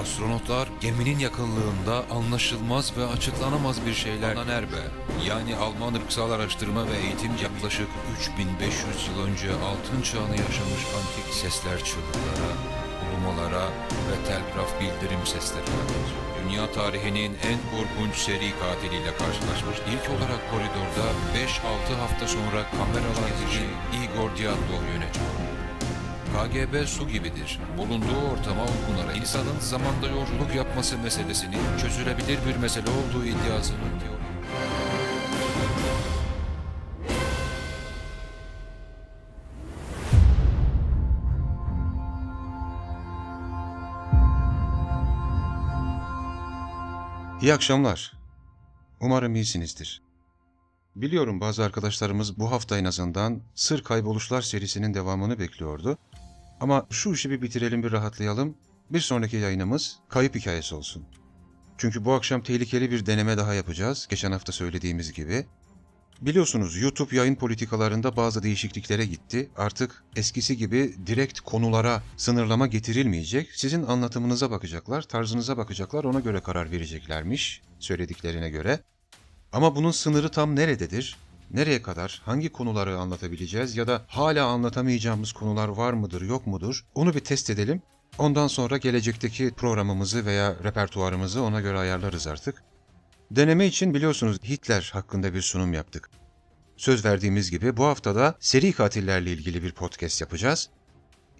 Astronotlar geminin yakınlığında anlaşılmaz ve açıklanamaz bir şeyler Erbe, yani Alman ırksal araştırma ve eğitim yaklaşık 3500 yıl önce altın çağını yaşamış antik sesler çığlıklara, ulumalara ve telgraf bildirim seslerine. Dünya tarihinin en korkunç seri katiliyle karşılaşmış. İlk olarak koridorda 5-6 hafta sonra kameralar için Igor Diatlov yönetiyor. KGB su gibidir. Bulunduğu ortama uygunarak insanın zamanda yolculuk yapması meselesinin çözülebilir bir mesele olduğu iddiasını diyor. İyi akşamlar. Umarım iyisinizdir. Biliyorum bazı arkadaşlarımız bu hafta en azından Sır Kayboluşlar serisinin devamını bekliyordu. Ama şu işi bir bitirelim bir rahatlayalım. Bir sonraki yayınımız kayıp hikayesi olsun. Çünkü bu akşam tehlikeli bir deneme daha yapacağız. Geçen hafta söylediğimiz gibi. Biliyorsunuz YouTube yayın politikalarında bazı değişikliklere gitti. Artık eskisi gibi direkt konulara sınırlama getirilmeyecek. Sizin anlatımınıza bakacaklar, tarzınıza bakacaklar, ona göre karar vereceklermiş söylediklerine göre. Ama bunun sınırı tam nerededir? Nereye kadar, hangi konuları anlatabileceğiz ya da hala anlatamayacağımız konular var mıdır, yok mudur? Onu bir test edelim. Ondan sonra gelecekteki programımızı veya repertuarımızı ona göre ayarlarız artık. Deneme için biliyorsunuz Hitler hakkında bir sunum yaptık. Söz verdiğimiz gibi bu haftada seri katillerle ilgili bir podcast yapacağız.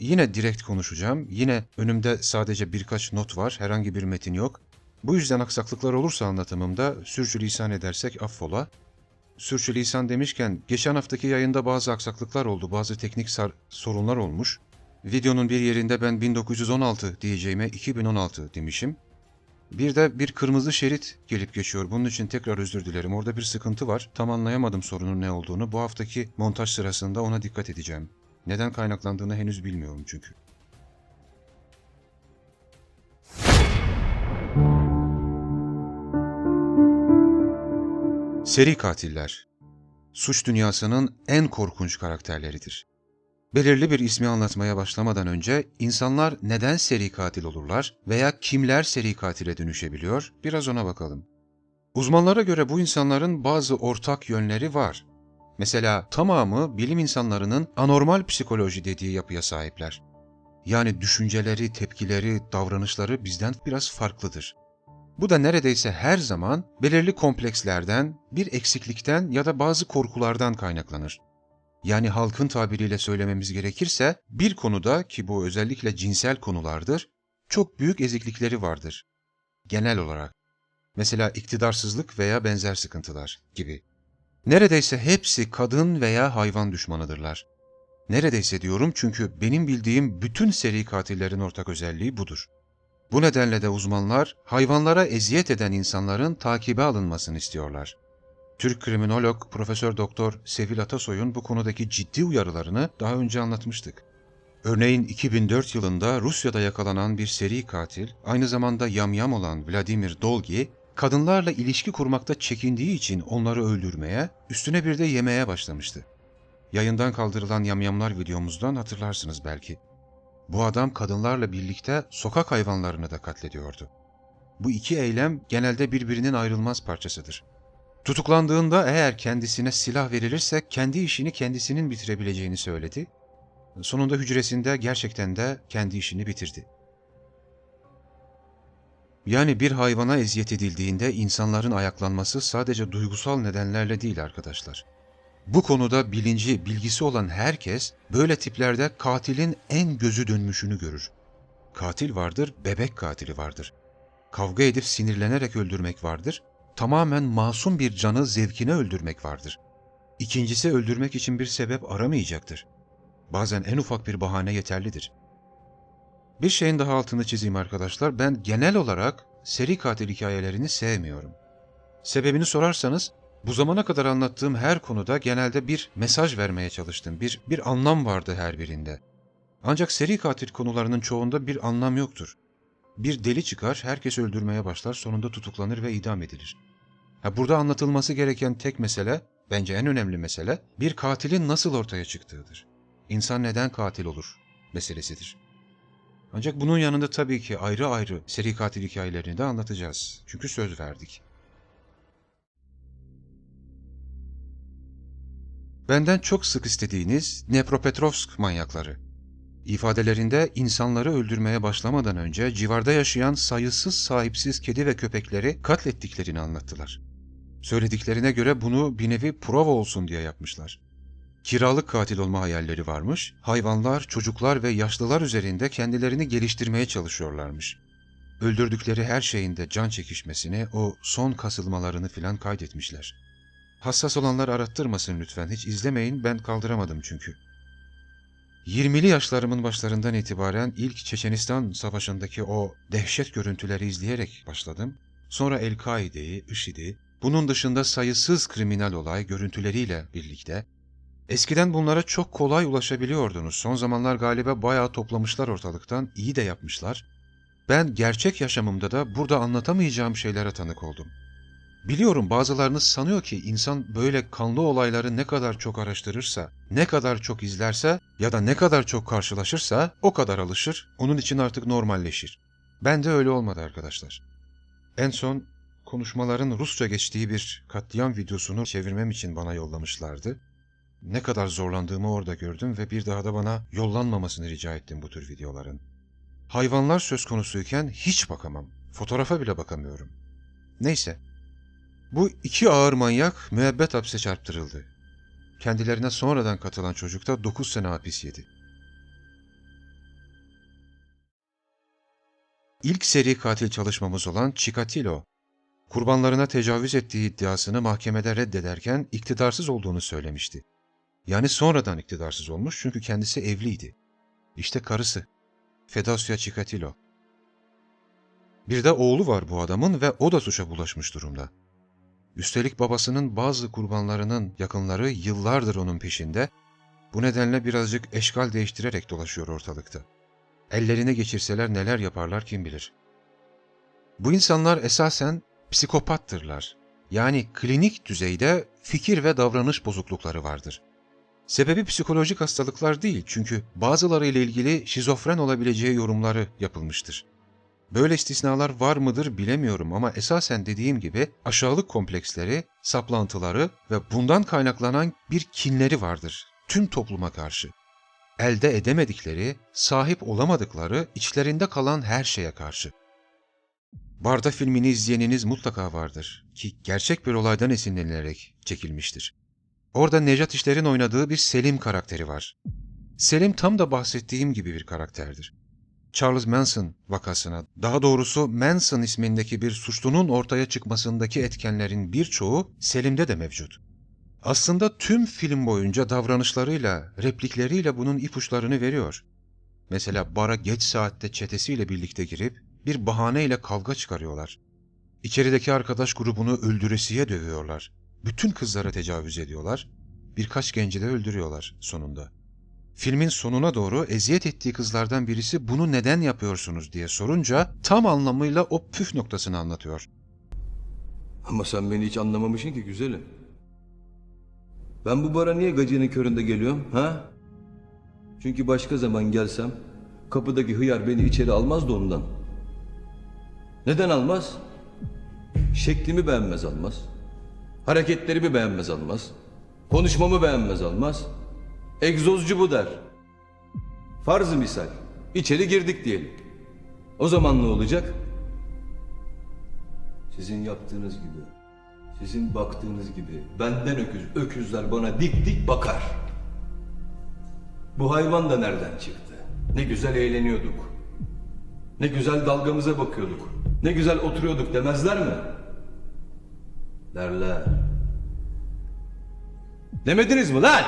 Yine direkt konuşacağım. Yine önümde sadece birkaç not var. Herhangi bir metin yok. Bu yüzden aksaklıklar olursa anlatımımda sürçülisan edersek affola. Sürçülisan demişken geçen haftaki yayında bazı aksaklıklar oldu. Bazı teknik sorunlar olmuş. Videonun bir yerinde ben 1916 diyeceğime 2016 demişim. Bir de bir kırmızı şerit gelip geçiyor. Bunun için tekrar özür dilerim. Orada bir sıkıntı var. Tam anlayamadım sorunun ne olduğunu. Bu haftaki montaj sırasında ona dikkat edeceğim. Neden kaynaklandığını henüz bilmiyorum çünkü. Seri katiller. Suç dünyasının en korkunç karakterleridir. Belirli bir ismi anlatmaya başlamadan önce insanlar neden seri katil olurlar veya kimler seri katile dönüşebiliyor biraz ona bakalım. Uzmanlara göre bu insanların bazı ortak yönleri var. Mesela tamamı bilim insanlarının anormal psikoloji dediği yapıya sahipler. Yani düşünceleri, tepkileri, davranışları bizden biraz farklıdır. Bu da neredeyse her zaman belirli komplekslerden, bir eksiklikten ya da bazı korkulardan kaynaklanır. Yani halkın tabiriyle söylememiz gerekirse bir konuda ki bu özellikle cinsel konulardır, çok büyük eziklikleri vardır. Genel olarak. Mesela iktidarsızlık veya benzer sıkıntılar gibi. Neredeyse hepsi kadın veya hayvan düşmanıdırlar. Neredeyse diyorum çünkü benim bildiğim bütün seri katillerin ortak özelliği budur. Bu nedenle de uzmanlar hayvanlara eziyet eden insanların takibe alınmasını istiyorlar. Türk kriminolog Profesör Doktor Sevil Atasoy'un bu konudaki ciddi uyarılarını daha önce anlatmıştık. Örneğin 2004 yılında Rusya'da yakalanan bir seri katil, aynı zamanda yamyam olan Vladimir Dolgi, kadınlarla ilişki kurmakta çekindiği için onları öldürmeye, üstüne bir de yemeye başlamıştı. Yayından kaldırılan yamyamlar videomuzdan hatırlarsınız belki. Bu adam kadınlarla birlikte sokak hayvanlarını da katlediyordu. Bu iki eylem genelde birbirinin ayrılmaz parçasıdır. Tutuklandığında eğer kendisine silah verilirse kendi işini kendisinin bitirebileceğini söyledi. Sonunda hücresinde gerçekten de kendi işini bitirdi. Yani bir hayvana eziyet edildiğinde insanların ayaklanması sadece duygusal nedenlerle değil arkadaşlar. Bu konuda bilinci, bilgisi olan herkes böyle tiplerde katilin en gözü dönmüşünü görür. Katil vardır, bebek katili vardır. Kavga edip sinirlenerek öldürmek vardır, tamamen masum bir canı zevkine öldürmek vardır. İkincisi öldürmek için bir sebep aramayacaktır. Bazen en ufak bir bahane yeterlidir. Bir şeyin daha altını çizeyim arkadaşlar. Ben genel olarak seri katil hikayelerini sevmiyorum. Sebebini sorarsanız bu zamana kadar anlattığım her konuda genelde bir mesaj vermeye çalıştım. Bir, bir anlam vardı her birinde. Ancak seri katil konularının çoğunda bir anlam yoktur. Bir deli çıkar, herkes öldürmeye başlar, sonunda tutuklanır ve idam edilir. Ha, burada anlatılması gereken tek mesele, bence en önemli mesele, bir katilin nasıl ortaya çıktığıdır. İnsan neden katil olur meselesidir. Ancak bunun yanında tabii ki ayrı ayrı seri katil hikayelerini de anlatacağız. Çünkü söz verdik. Benden çok sık istediğiniz Dnepropetrovsk manyakları. İfadelerinde insanları öldürmeye başlamadan önce civarda yaşayan sayısız sahipsiz kedi ve köpekleri katlettiklerini anlattılar. Söylediklerine göre bunu bir nevi prova olsun diye yapmışlar. Kiralık katil olma hayalleri varmış, hayvanlar, çocuklar ve yaşlılar üzerinde kendilerini geliştirmeye çalışıyorlarmış. Öldürdükleri her şeyinde can çekişmesini, o son kasılmalarını filan kaydetmişler. Hassas olanlar arattırmasın lütfen, hiç izlemeyin ben kaldıramadım çünkü. 20'li yaşlarımın başlarından itibaren ilk Çeçenistan savaşındaki o dehşet görüntüleri izleyerek başladım. Sonra El-Kaide'yi, IŞİD'i, bunun dışında sayısız kriminal olay görüntüleriyle birlikte Eskiden bunlara çok kolay ulaşabiliyordunuz. Son zamanlar galiba bayağı toplamışlar ortalıktan, iyi de yapmışlar. Ben gerçek yaşamımda da burada anlatamayacağım şeylere tanık oldum. Biliyorum bazılarınız sanıyor ki insan böyle kanlı olayları ne kadar çok araştırırsa, ne kadar çok izlerse ya da ne kadar çok karşılaşırsa o kadar alışır, onun için artık normalleşir. Ben de öyle olmadı arkadaşlar. En son konuşmaların Rusça geçtiği bir katliam videosunu çevirmem için bana yollamışlardı. Ne kadar zorlandığımı orada gördüm ve bir daha da bana yollanmamasını rica ettim bu tür videoların. Hayvanlar söz konusuyken hiç bakamam. Fotoğrafa bile bakamıyorum. Neyse. Bu iki ağır manyak müebbet hapse çarptırıldı. Kendilerine sonradan katılan çocuk da 9 sene hapis yedi. İlk seri katil çalışmamız olan Chikatilo, kurbanlarına tecavüz ettiği iddiasını mahkemede reddederken iktidarsız olduğunu söylemişti. Yani sonradan iktidarsız olmuş çünkü kendisi evliydi. İşte karısı. Fedosya Chikatilo. Bir de oğlu var bu adamın ve o da suça bulaşmış durumda. Üstelik babasının bazı kurbanlarının yakınları yıllardır onun peşinde, bu nedenle birazcık eşkal değiştirerek dolaşıyor ortalıkta. Ellerine geçirseler neler yaparlar kim bilir. Bu insanlar esasen psikopattırlar. Yani klinik düzeyde fikir ve davranış bozuklukları vardır. Sebebi psikolojik hastalıklar değil çünkü bazıları ile ilgili şizofren olabileceği yorumları yapılmıştır. Böyle istisnalar var mıdır bilemiyorum ama esasen dediğim gibi aşağılık kompleksleri, saplantıları ve bundan kaynaklanan bir kinleri vardır tüm topluma karşı. Elde edemedikleri, sahip olamadıkları, içlerinde kalan her şeye karşı. Barda filmini izleyeniniz mutlaka vardır ki gerçek bir olaydan esinlenilerek çekilmiştir. Orada Nejat İşler'in oynadığı bir Selim karakteri var. Selim tam da bahsettiğim gibi bir karakterdir. Charles Manson vakasına, daha doğrusu Manson ismindeki bir suçlunun ortaya çıkmasındaki etkenlerin birçoğu Selim'de de mevcut. Aslında tüm film boyunca davranışlarıyla, replikleriyle bunun ipuçlarını veriyor. Mesela bara geç saatte çetesiyle birlikte girip bir bahaneyle kavga çıkarıyorlar. İçerideki arkadaş grubunu öldüresiye dövüyorlar. Bütün kızlara tecavüz ediyorlar. Birkaç genci de öldürüyorlar sonunda. Filmin sonuna doğru eziyet ettiği kızlardan birisi bunu neden yapıyorsunuz diye sorunca tam anlamıyla o püf noktasını anlatıyor. Ama sen beni hiç anlamamışsın ki güzelim. Ben bu bara niye gecenin köründe geliyorum ha? Çünkü başka zaman gelsem kapıdaki hıyar beni içeri almaz da ondan. Neden almaz? Şeklimi beğenmez almaz. Hareketlerimi beğenmez almaz. Konuşmamı beğenmez almaz. Egzozcu bu der. Farz misal. içeri girdik diyelim. O zaman ne olacak? Sizin yaptığınız gibi, sizin baktığınız gibi benden öküz, öküzler bana dik dik bakar. Bu hayvan da nereden çıktı? Ne güzel eğleniyorduk. Ne güzel dalgamıza bakıyorduk. Ne güzel oturuyorduk demezler mi? Derler. Demediniz mi lan?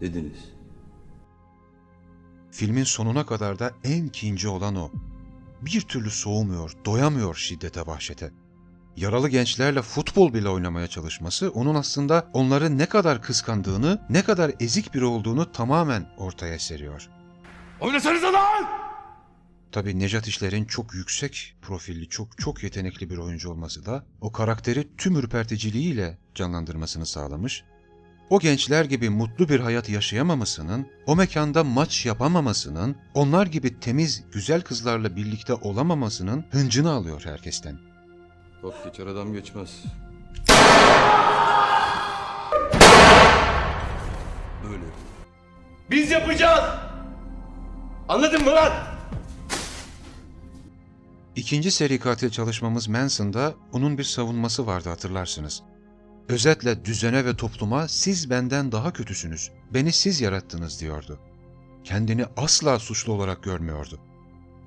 Dediniz. Filmin sonuna kadar da en kinci olan o. Bir türlü soğumuyor, doyamıyor şiddete vahşete. Yaralı gençlerle futbol bile oynamaya çalışması onun aslında onları ne kadar kıskandığını, ne kadar ezik biri olduğunu tamamen ortaya seriyor. Oynasanıza lan! Tabii Nejat İşler'in çok yüksek profilli, çok çok yetenekli bir oyuncu olması da o karakteri tüm ürperticiliğiyle canlandırmasını sağlamış. O gençler gibi mutlu bir hayat yaşayamamasının, o mekanda maç yapamamasının, onlar gibi temiz, güzel kızlarla birlikte olamamasının hıncını alıyor herkesten. Top geçer adam geçmez. Böyle. Biz yapacağız. Anladın mı lan? İkinci seri katil çalışmamız Manson'da onun bir savunması vardı hatırlarsınız. Özetle düzene ve topluma siz benden daha kötüsünüz, beni siz yarattınız diyordu. Kendini asla suçlu olarak görmüyordu.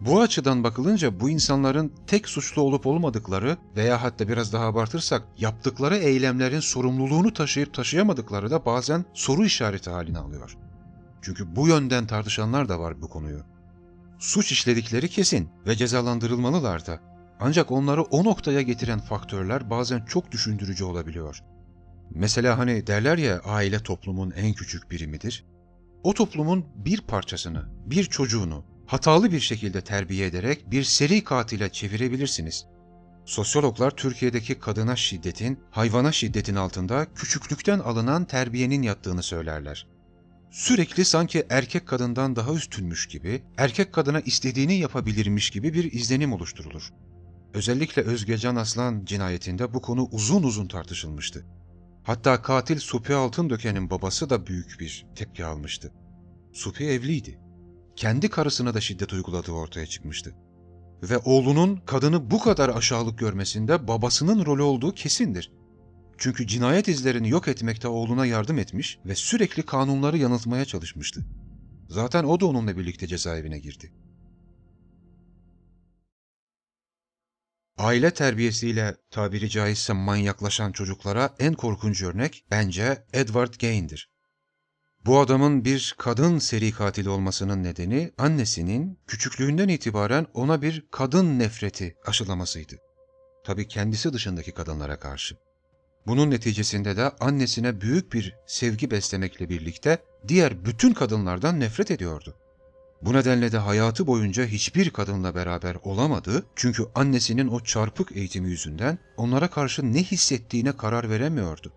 Bu açıdan bakılınca bu insanların tek suçlu olup olmadıkları veya hatta biraz daha abartırsak yaptıkları eylemlerin sorumluluğunu taşıyıp taşıyamadıkları da bazen soru işareti haline alıyor. Çünkü bu yönden tartışanlar da var bu konuyu. Suç işledikleri kesin ve cezalandırılmalılar da. Ancak onları o noktaya getiren faktörler bazen çok düşündürücü olabiliyor. Mesela hani derler ya aile toplumun en küçük birimidir. O toplumun bir parçasını, bir çocuğunu hatalı bir şekilde terbiye ederek bir seri katile çevirebilirsiniz. Sosyologlar Türkiye'deki kadına şiddetin, hayvana şiddetin altında küçüklükten alınan terbiyenin yattığını söylerler. Sürekli sanki erkek kadından daha üstünmüş gibi, erkek kadına istediğini yapabilirmiş gibi bir izlenim oluşturulur. Özellikle Özgecan Aslan cinayetinde bu konu uzun uzun tartışılmıştı. Hatta katil Supi Altındöken'in babası da büyük bir tepki almıştı. Supi evliydi. Kendi karısına da şiddet uyguladığı ortaya çıkmıştı. Ve oğlunun kadını bu kadar aşağılık görmesinde babasının rolü olduğu kesindir. Çünkü cinayet izlerini yok etmekte oğluna yardım etmiş ve sürekli kanunları yanıltmaya çalışmıştı. Zaten o da onunla birlikte cezaevine girdi. Aile terbiyesiyle tabiri caizse manyaklaşan çocuklara en korkunç örnek bence Edward Gain'dir. Bu adamın bir kadın seri katil olmasının nedeni annesinin küçüklüğünden itibaren ona bir kadın nefreti aşılamasıydı. Tabii kendisi dışındaki kadınlara karşı. Bunun neticesinde de annesine büyük bir sevgi beslemekle birlikte diğer bütün kadınlardan nefret ediyordu. Bu nedenle de hayatı boyunca hiçbir kadınla beraber olamadı çünkü annesinin o çarpık eğitimi yüzünden onlara karşı ne hissettiğine karar veremiyordu.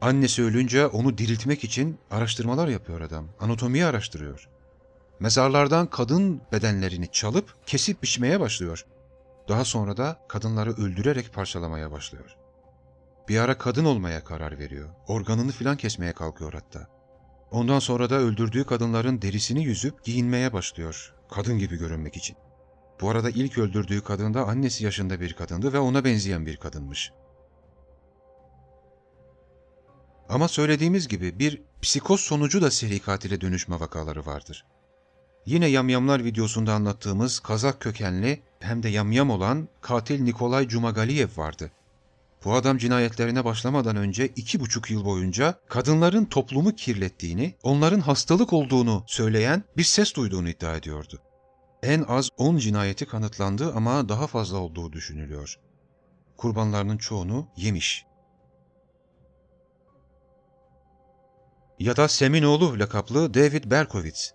Annesi ölünce onu diriltmek için araştırmalar yapıyor adam, anatomiyi araştırıyor. Mezarlardan kadın bedenlerini çalıp kesip biçmeye başlıyor. Daha sonra da kadınları öldürerek parçalamaya başlıyor. Bir ara kadın olmaya karar veriyor. Organını filan kesmeye kalkıyor hatta. Ondan sonra da öldürdüğü kadınların derisini yüzüp giyinmeye başlıyor. Kadın gibi görünmek için. Bu arada ilk öldürdüğü kadın da annesi yaşında bir kadındı ve ona benzeyen bir kadınmış. Ama söylediğimiz gibi bir psikoz sonucu da seri katile dönüşme vakaları vardır. Yine yamyamlar videosunda anlattığımız Kazak kökenli hem de yamyam olan katil Nikolay Cumagaliyev vardı. Bu adam cinayetlerine başlamadan önce iki buçuk yıl boyunca kadınların toplumu kirlettiğini, onların hastalık olduğunu söyleyen bir ses duyduğunu iddia ediyordu. En az 10 cinayeti kanıtlandı ama daha fazla olduğu düşünülüyor. Kurbanlarının çoğunu yemiş. Ya da Seminoğlu lakaplı David Berkowitz.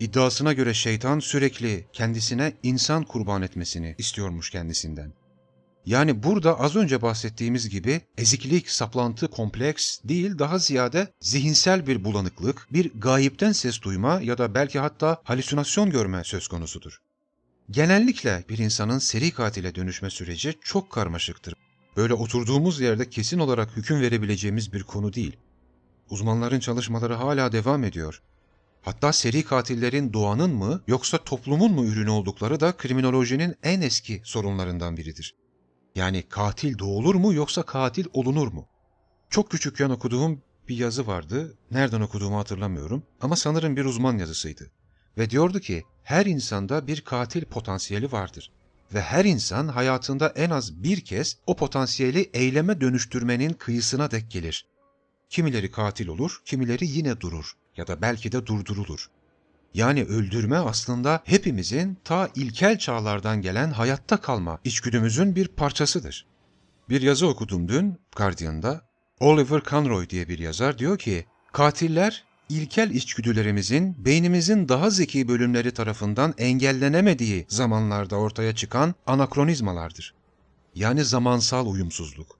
İddiasına göre şeytan sürekli kendisine insan kurban etmesini istiyormuş kendisinden. Yani burada az önce bahsettiğimiz gibi eziklik, saplantı, kompleks değil daha ziyade zihinsel bir bulanıklık, bir gayipten ses duyma ya da belki hatta halüsinasyon görme söz konusudur. Genellikle bir insanın seri katile dönüşme süreci çok karmaşıktır. Böyle oturduğumuz yerde kesin olarak hüküm verebileceğimiz bir konu değil. Uzmanların çalışmaları hala devam ediyor. Hatta seri katillerin doğanın mı yoksa toplumun mu ürünü oldukları da kriminolojinin en eski sorunlarından biridir. Yani katil doğulur mu yoksa katil olunur mu? Çok küçükken okuduğum bir yazı vardı. Nereden okuduğumu hatırlamıyorum ama sanırım bir uzman yazısıydı. Ve diyordu ki her insanda bir katil potansiyeli vardır. Ve her insan hayatında en az bir kez o potansiyeli eyleme dönüştürmenin kıyısına dek gelir. Kimileri katil olur, kimileri yine durur ya da belki de durdurulur. Yani öldürme aslında hepimizin ta ilkel çağlardan gelen hayatta kalma içgüdümüzün bir parçasıdır. Bir yazı okudum dün Guardian'da. Oliver Conroy diye bir yazar diyor ki, katiller ilkel içgüdülerimizin beynimizin daha zeki bölümleri tarafından engellenemediği zamanlarda ortaya çıkan anakronizmalardır. Yani zamansal uyumsuzluk.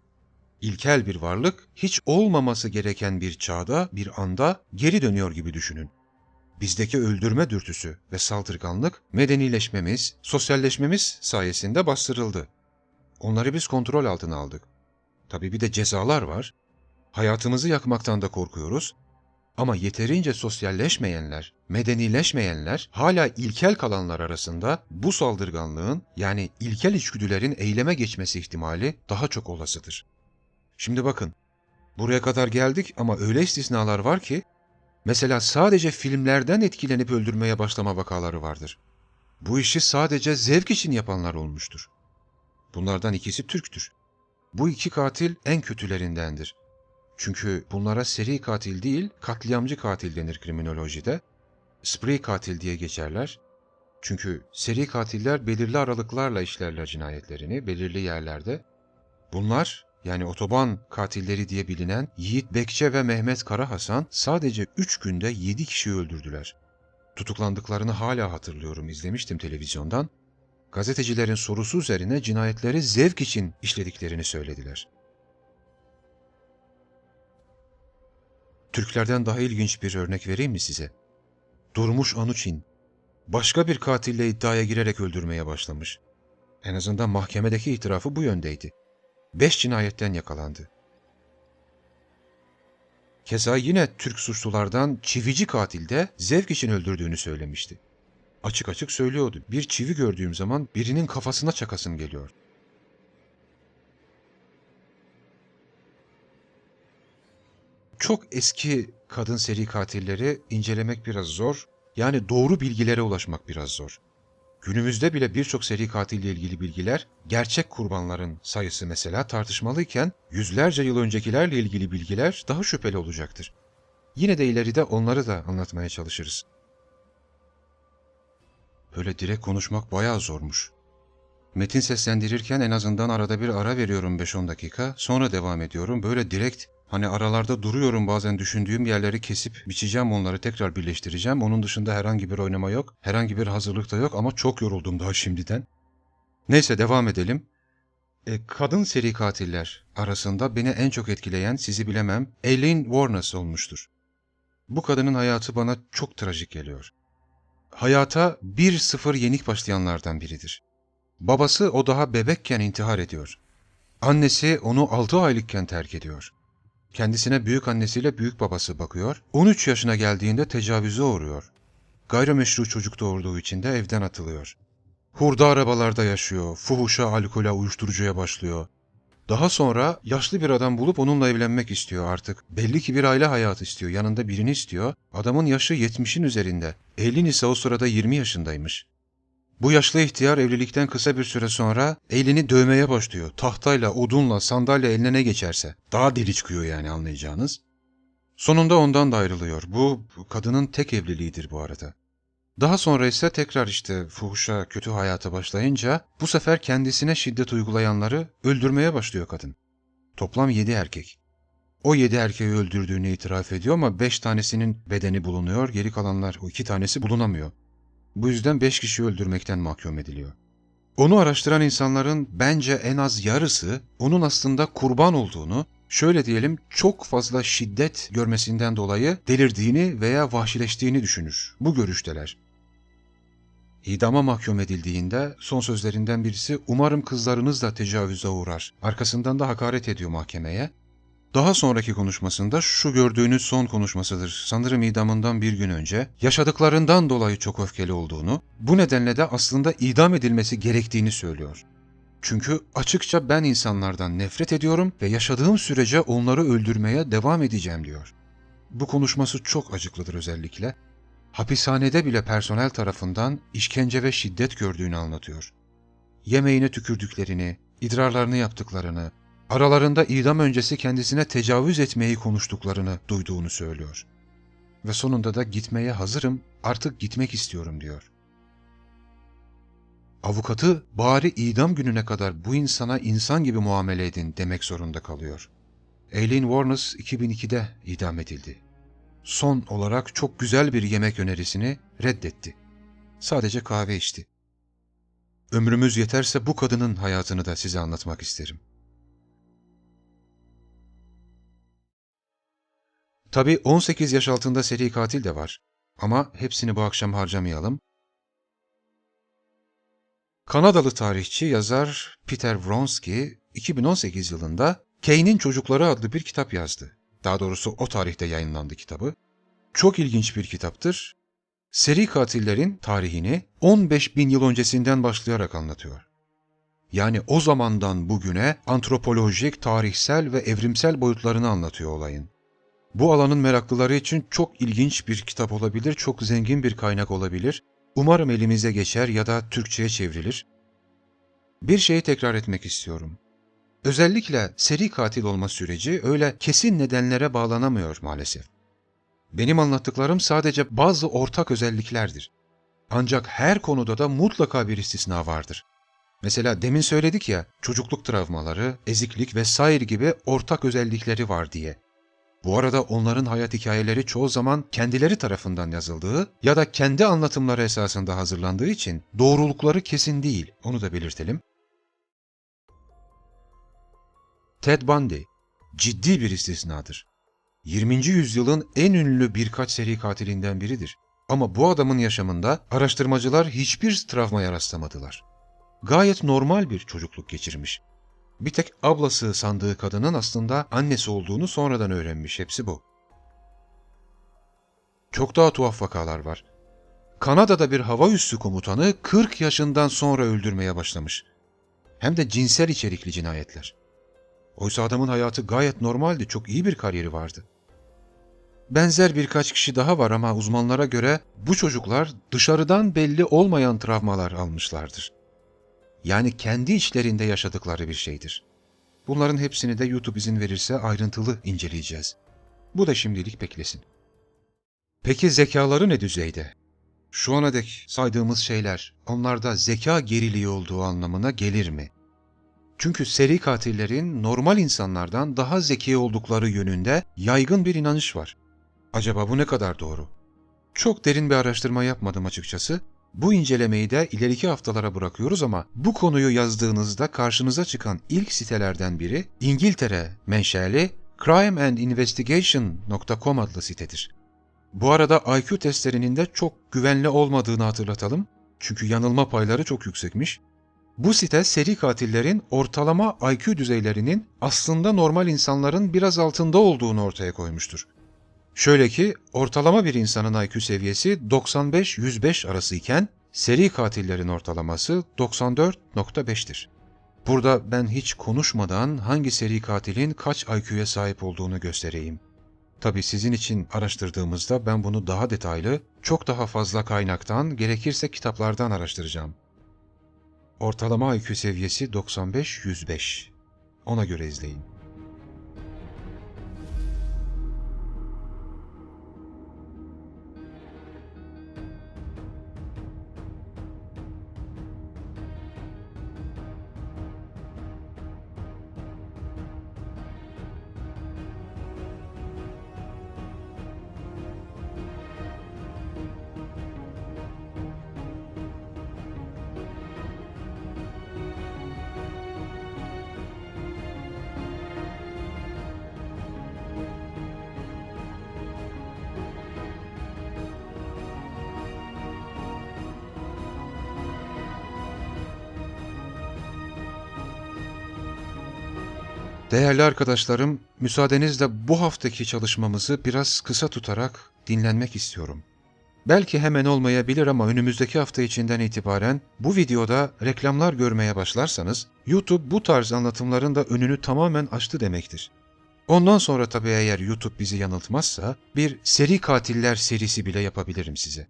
İlkel bir varlık hiç olmaması gereken bir çağda, bir anda geri dönüyor gibi düşünün. Bizdeki öldürme dürtüsü ve saldırganlık medenileşmemiz, sosyalleşmemiz sayesinde bastırıldı. Onları biz kontrol altına aldık. Tabii bir de cezalar var. Hayatımızı yakmaktan da korkuyoruz. Ama yeterince sosyalleşmeyenler, medenileşmeyenler, hala ilkel kalanlar arasında bu saldırganlığın yani ilkel içgüdülerin eyleme geçmesi ihtimali daha çok olasıdır. Şimdi bakın, buraya kadar geldik ama öyle istisnalar var ki, mesela sadece filmlerden etkilenip öldürmeye başlama vakaları vardır. Bu işi sadece zevk için yapanlar olmuştur. Bunlardan ikisi Türktür. Bu iki katil en kötülerindendir. Çünkü bunlara seri katil değil, katliamcı katil denir kriminolojide. Spree katil diye geçerler. Çünkü seri katiller belirli aralıklarla işlerler cinayetlerini, belirli yerlerde. Bunlar, yani otoban katilleri diye bilinen Yiğit Bekçe ve Mehmet Kara Hasan sadece 3 günde 7 kişi öldürdüler. Tutuklandıklarını hala hatırlıyorum, izlemiştim televizyondan. Gazetecilerin sorusu üzerine cinayetleri zevk için işlediklerini söylediler. Türklerden daha ilginç bir örnek vereyim mi size? Durmuş Anuçin, başka bir katille iddiaya girerek öldürmeye başlamış. En azından mahkemedeki itirafı bu yöndeydi. Beş cinayetten yakalandı. Keza yine Türk suçlulardan çivici katil de zevk için öldürdüğünü söylemişti. Açık açık söylüyordu. Bir çivi gördüğüm zaman birinin kafasına çakasım geliyor. Çok eski kadın seri katilleri incelemek biraz zor. Yani doğru bilgilere ulaşmak biraz zor. Günümüzde bile birçok seri katille ilgili bilgiler, gerçek kurbanların sayısı mesela tartışmalıyken yüzlerce yıl öncekilerle ilgili bilgiler daha şüpheli olacaktır. Yine de ileride onları da anlatmaya çalışırız. Böyle direkt konuşmak bayağı zormuş. Metin seslendirirken en azından arada bir ara veriyorum 5-10 dakika, sonra devam ediyorum. Böyle direkt hani aralarda duruyorum bazen düşündüğüm yerleri kesip biçeceğim onları tekrar birleştireceğim. Onun dışında herhangi bir oynama yok, herhangi bir hazırlık da yok ama çok yoruldum daha şimdiden. Neyse devam edelim. E, kadın seri katiller arasında beni en çok etkileyen sizi bilemem Eileen Warnes olmuştur. Bu kadının hayatı bana çok trajik geliyor. Hayata 1-0 yenik başlayanlardan biridir. Babası o daha bebekken intihar ediyor. Annesi onu 6 aylıkken terk ediyor. Kendisine büyük annesiyle büyük babası bakıyor. 13 yaşına geldiğinde tecavüze uğruyor. Gayrimeşru çocuk doğurduğu için de evden atılıyor. Hurda arabalarda yaşıyor, fuhuşa, alkole, uyuşturucuya başlıyor. Daha sonra yaşlı bir adam bulup onunla evlenmek istiyor artık. Belli ki bir aile hayatı istiyor, yanında birini istiyor. Adamın yaşı 70'in üzerinde. Eylin ise o sırada 20 yaşındaymış. Bu yaşlı ihtiyar evlilikten kısa bir süre sonra elini dövmeye başlıyor. Tahtayla, odunla, sandalye eline ne geçerse. Daha deli çıkıyor yani anlayacağınız. Sonunda ondan da ayrılıyor. Bu kadının tek evliliğidir bu arada. Daha sonra ise tekrar işte fuhuşa, kötü hayata başlayınca bu sefer kendisine şiddet uygulayanları öldürmeye başlıyor kadın. Toplam yedi erkek. O yedi erkeği öldürdüğünü itiraf ediyor ama beş tanesinin bedeni bulunuyor, geri kalanlar o iki tanesi bulunamıyor. Bu yüzden beş kişi öldürmekten mahkum ediliyor. Onu araştıran insanların bence en az yarısı onun aslında kurban olduğunu, şöyle diyelim çok fazla şiddet görmesinden dolayı delirdiğini veya vahşileştiğini düşünür. Bu görüşteler. İdama mahkum edildiğinde son sözlerinden birisi umarım kızlarınız da tecavüze uğrar. Arkasından da hakaret ediyor mahkemeye. Daha sonraki konuşmasında şu gördüğünüz son konuşmasıdır. Sanırım idamından bir gün önce yaşadıklarından dolayı çok öfkeli olduğunu, bu nedenle de aslında idam edilmesi gerektiğini söylüyor. Çünkü açıkça ben insanlardan nefret ediyorum ve yaşadığım sürece onları öldürmeye devam edeceğim diyor. Bu konuşması çok acıklıdır özellikle. Hapishanede bile personel tarafından işkence ve şiddet gördüğünü anlatıyor. Yemeğine tükürdüklerini, idrarlarını yaptıklarını, aralarında idam öncesi kendisine tecavüz etmeyi konuştuklarını duyduğunu söylüyor. Ve sonunda da gitmeye hazırım, artık gitmek istiyorum diyor. Avukatı bari idam gününe kadar bu insana insan gibi muamele edin demek zorunda kalıyor. Eileen Warnes 2002'de idam edildi. Son olarak çok güzel bir yemek önerisini reddetti. Sadece kahve içti. Ömrümüz yeterse bu kadının hayatını da size anlatmak isterim. Tabii 18 yaş altında seri katil de var. Ama hepsini bu akşam harcamayalım. Kanadalı tarihçi yazar Peter Wronski 2018 yılında Kane'in Çocukları adlı bir kitap yazdı. Daha doğrusu o tarihte yayınlandı kitabı. Çok ilginç bir kitaptır. Seri katillerin tarihini 15 bin yıl öncesinden başlayarak anlatıyor. Yani o zamandan bugüne antropolojik, tarihsel ve evrimsel boyutlarını anlatıyor olayın. Bu alanın meraklıları için çok ilginç bir kitap olabilir, çok zengin bir kaynak olabilir. Umarım elimize geçer ya da Türkçe'ye çevrilir. Bir şeyi tekrar etmek istiyorum. Özellikle seri katil olma süreci öyle kesin nedenlere bağlanamıyor maalesef. Benim anlattıklarım sadece bazı ortak özelliklerdir. Ancak her konuda da mutlaka bir istisna vardır. Mesela demin söyledik ya, çocukluk travmaları, eziklik vesaire gibi ortak özellikleri var diye. Bu arada onların hayat hikayeleri çoğu zaman kendileri tarafından yazıldığı ya da kendi anlatımları esasında hazırlandığı için doğrulukları kesin değil, onu da belirtelim. Ted Bundy ciddi bir istisnadır. 20. yüzyılın en ünlü birkaç seri katilinden biridir. Ama bu adamın yaşamında araştırmacılar hiçbir travmaya rastlamadılar. Gayet normal bir çocukluk geçirmiş. Bir tek ablası sandığı kadının aslında annesi olduğunu sonradan öğrenmiş. Hepsi bu. Çok daha tuhaf vakalar var. Kanada'da bir hava üssü komutanı 40 yaşından sonra öldürmeye başlamış. Hem de cinsel içerikli cinayetler. Oysa adamın hayatı gayet normaldi, çok iyi bir kariyeri vardı. Benzer birkaç kişi daha var ama uzmanlara göre bu çocuklar dışarıdan belli olmayan travmalar almışlardır. Yani kendi içlerinde yaşadıkları bir şeydir. Bunların hepsini de YouTube izin verirse ayrıntılı inceleyeceğiz. Bu da şimdilik beklesin. Peki zekaları ne düzeyde? Şu ana dek saydığımız şeyler onlarda zeka geriliği olduğu anlamına gelir mi? Çünkü seri katillerin normal insanlardan daha zeki oldukları yönünde yaygın bir inanış var. Acaba bu ne kadar doğru? Çok derin bir araştırma yapmadım açıkçası. Bu incelemeyi de ileriki haftalara bırakıyoruz ama bu konuyu yazdığınızda karşınıza çıkan ilk sitelerden biri İngiltere menşeli crimeandinvestigation.com adlı sitedir. Bu arada IQ testlerinin de çok güvenli olmadığını hatırlatalım. Çünkü yanılma payları çok yüksekmiş. Bu site seri katillerin ortalama IQ düzeylerinin aslında normal insanların biraz altında olduğunu ortaya koymuştur. Şöyle ki ortalama bir insanın IQ seviyesi 95-105 arası iken seri katillerin ortalaması 94.5'tir. Burada ben hiç konuşmadan hangi seri katilin kaç IQ'ya sahip olduğunu göstereyim. Tabi sizin için araştırdığımızda ben bunu daha detaylı, çok daha fazla kaynaktan, gerekirse kitaplardan araştıracağım. Ortalama IQ seviyesi 95-105. Ona göre izleyin. Değerli arkadaşlarım, müsaadenizle bu haftaki çalışmamızı biraz kısa tutarak dinlenmek istiyorum. Belki hemen olmayabilir ama önümüzdeki hafta içinden itibaren bu videoda reklamlar görmeye başlarsanız YouTube bu tarz anlatımların da önünü tamamen açtı demektir. Ondan sonra tabii eğer YouTube bizi yanıltmazsa bir seri katiller serisi bile yapabilirim size.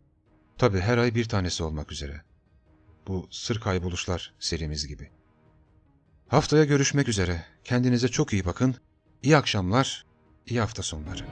Tabii her ay bir tanesi olmak üzere. Bu sır kayboluşlar serimiz gibi. Haftaya görüşmek üzere. Kendinize çok iyi bakın. İyi akşamlar, iyi hafta sonları.